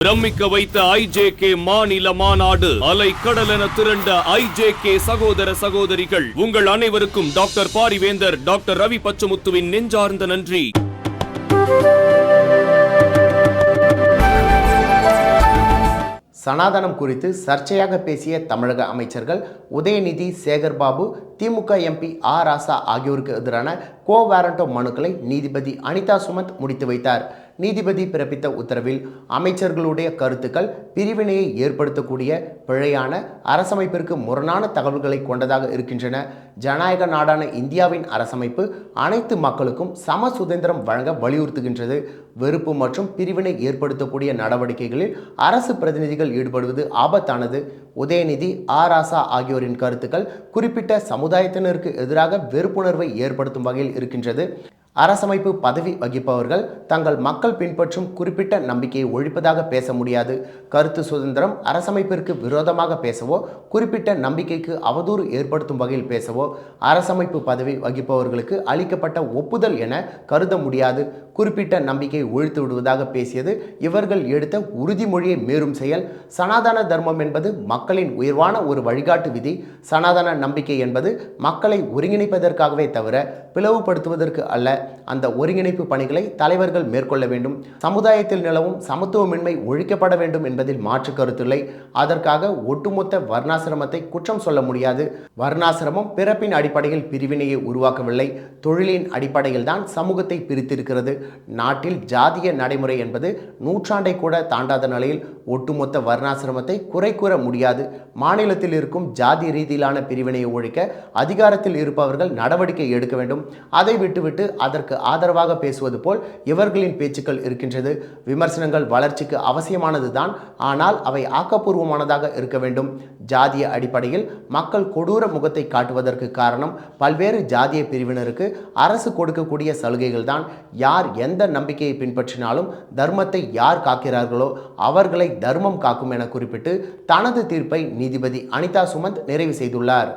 பிரமிக்க வைத்த ஐஜேகே மாநில மாநாடு அலை கடலென திரண்ட ஐஜேகே சகோதர சகோதரிகள் உங்கள் அனைவருக்கும் டாக்டர் பாரிவேந்தர் டாக்டர் ரவி பச்சமுத்துவின் நெஞ்சார்ந்த நன்றி. சனாதனம் குறித்து சர்ச்சையாக பேசிய தமிழக அமைச்சர்கள் உதயநிதி சேகர்பாபு திமுக எம்பி ஆ. ராசா ஆகியோருக்கு எதிரான கோ வாரண்டோ மனுக்களை நீதிபதி அனிதா சுமந்த் முடித்து வைத்தார். நீதிபதி பிறப்பித்த உத்தரவில் அமைச்சர்களுடைய கருத்துக்கள் பிரிவினையை ஏற்படுத்தக்கூடிய பிழையான அரசமைப்பிற்கு முரணான தகவல்களை கொண்டதாக இருக்கின்றன. ஜனநாயக நாடான இந்தியாவின் அரசமைப்பு அனைத்து மக்களுக்கும் சம சுதந்திரம் வழங்க வலியுறுத்துகின்றது. வெறுப்பு மற்றும் பிரிவினை ஏற்படுத்தக்கூடிய நடவடிக்கைகளில் அரசு பிரதிநிதிகள் ஈடுபடுவது ஆபத்தானது. உதயநிதி ஆராசா ஆகியோரின் கருத்துக்கள் குறிப்பிட்ட சமுதாயத்தினருக்கு எதிராக வெறுப்புணர்வை ஏற்படுத்தும் வகையில் இருக்கின்றது. அரசமைப்பு பதவி வகிப்பவர்கள் தங்கள் மக்கள் பின்பற்றும் குறிப்பிட்ட நம்பிக்கையை ஒழிப்பதாக பேச முடியாது. கருத்து சுதந்திரம் அரசமைப்பிற்கு விரோதமாக பேசவோ குறிப்பிட்ட நம்பிக்கைக்கு அவதூறு ஏற்படுத்தும் வகையில் பேசவோ அரசமைப்பு பதவி வகிப்பவர்களுக்கு அளிக்கப்பட்ட ஒப்புதல் என கருத முடியாது. குறிப்பிட்ட நம்பிக்கையை ஒழித்து விடுவதாக பேசியது. இவர்கள் எடுத்த உறுதிமொழியை மீறும் செயல். சனாதன தர்மம் என்பது மக்களின் உயர்வான ஒரு வழிகாட்டு விதி. சனாதன நம்பிக்கை என்பது மக்களை ஒருங்கிணைப்பதற்காகவே தவிர பிளவுபடுத்துவதற்கு அல்ல. அந்த ஒருங்கிணைப்பு பணிகளை தலைவர்கள் மேற்கொள்ள வேண்டும். சமுதாயத்தில் நிலவும் சமத்துவமின்மை ஒழிக்கப்பட வேண்டும் என்பதில் மாற்று கருத்தில்லை. அதற்காக ஒட்டுமொத்த வர்ணாசிரமத்தை குற்றம் சொல்ல முடியாது. வர்ணாசிரமம் பிறப்பின் அடிப்படையில் பிரிவினையை உருவாக்கவில்லை. தொழிலின் அடிப்படையில் தான் சமூகத்தை பிரித்திருக்கிறது. நாட்டில் ஜாதிய நடைமுறை என்பது நூற்றாண்டை கூட தாண்டாத நிலையில் ஒட்டுமொத்த வர்ணாசிரமத்தை குறை கூற முடியாது. மாநிலத்தில் இருக்கும் ஜாதி ரீதியிலான பிரிவினையை ஒழிக்க அதிகாரத்தில் இருப்பவர்கள் நடவடிக்கை எடுக்க வேண்டும். அதை விட்டுவிட்டு அதற்கு ஆதரவாக பேசுவது போல் இவர்களின் பேச்சுக்கள் இருக்கின்றது. விமர்சனங்கள் வளர்ச்சிக்கு அவசியமானது தான் ஆனால் அவை ஆக்கப்பூர்வமானதாக இருக்க வேண்டும். ஜாதிய அடிப்படையில் மக்கள் கொடூர முகத்தை காட்டுவதற்கு காரணம் பல்வேறு ஜாதிய பிரிவினருக்கு அரசு கொடுக்கக்கூடிய சலுகைகள் தான் யார் எந்த நம்பிக்கையை பின்பற்றினாலும் தர்மத்தை யார் காக்கிறார்களோ அவர்களை தர்மம் காக்கும் என குறிப்பிட்டு தனது தீர்ப்பை நீதிபதி அனிதா சுமந்த் நிறைவு செய்துள்ளார்.